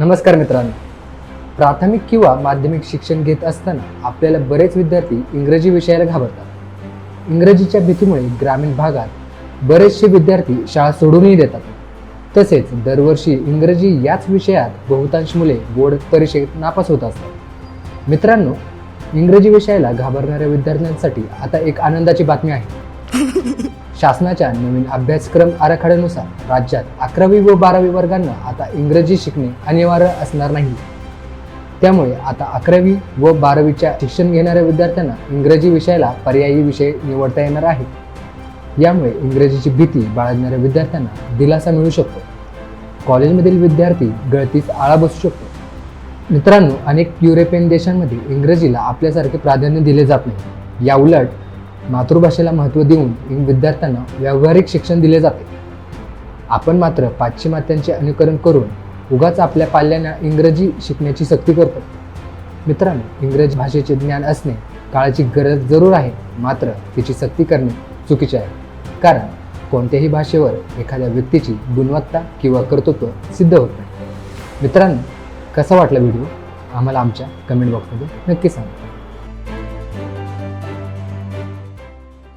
नमस्कार मित्रांनो. प्राथमिक किंवा माध्यमिक शिक्षण घेत असताना आपल्याला बरेच विद्यार्थी इंग्रजी विषयाला घाबरतात. इंग्रजीच्या भीतीमुळे ग्रामीण भागात बरेचसे विद्यार्थी शाळा सोडूनही देतात. तसेच दरवर्षी इंग्रजी याच विषयात बहुतांश मुले बोर्ड परीक्षेत नापास होत असतात. मित्रांनो इंग्रजी विषयाला घाबरणाऱ्या विद्यार्थ्यांसाठी आता एक आनंदाची बातमी आहे. शासनाच्या नवीन अभ्यासक्रम आराखड्यानुसार राज्यात अकरावी व बारावी वर्गांना आता इंग्रजी शिकणे अनिवार्य असणार नाही. त्यामुळे आता अकरावी व बारावीच्या शिक्षण घेणाऱ्या विद्यार्थ्यांना इंग्रजी विषयाला पर्यायी विषय निवडता येणार आहे यामुळे इंग्रजीची भीती बाळगणाऱ्या विद्यार्थ्यांना दिलासा मिळू शकतो. कॉलेजमधील विद्यार्थी गळतीस आळा बसू शकतो. मित्रांनो अनेक युरोपियन देशांमध्ये इंग्रजीला आपल्यासारखे प्राधान्य दिले जात नाही. या उलट मातृभाषेला महत्त्व देऊन विद्यार्थ्यांना व्यावहारिक शिक्षण दिले जाते. आपण मात्र पाश्चिमात्यांचे अनुकरण करून उगाच आपल्या पाल्यांना इंग्रजी शिकण्याची सक्ती करतो. मित्रांनो इंग्रजी भाषेचे ज्ञान असणे काळाची गरज जरूर आहे मात्र तिची सक्ती करणे चुकीचे आहे. कारण कोणत्याही भाषेवर एखाद्या व्यक्तीची गुणवत्ता किंवा कर्तृत्व सिद्ध होत नाही. मित्रांनो कसा वाटला व्हिडिओ? आम्हाला आमच्या कमेंट बॉक्समध्ये नक्की सांगा.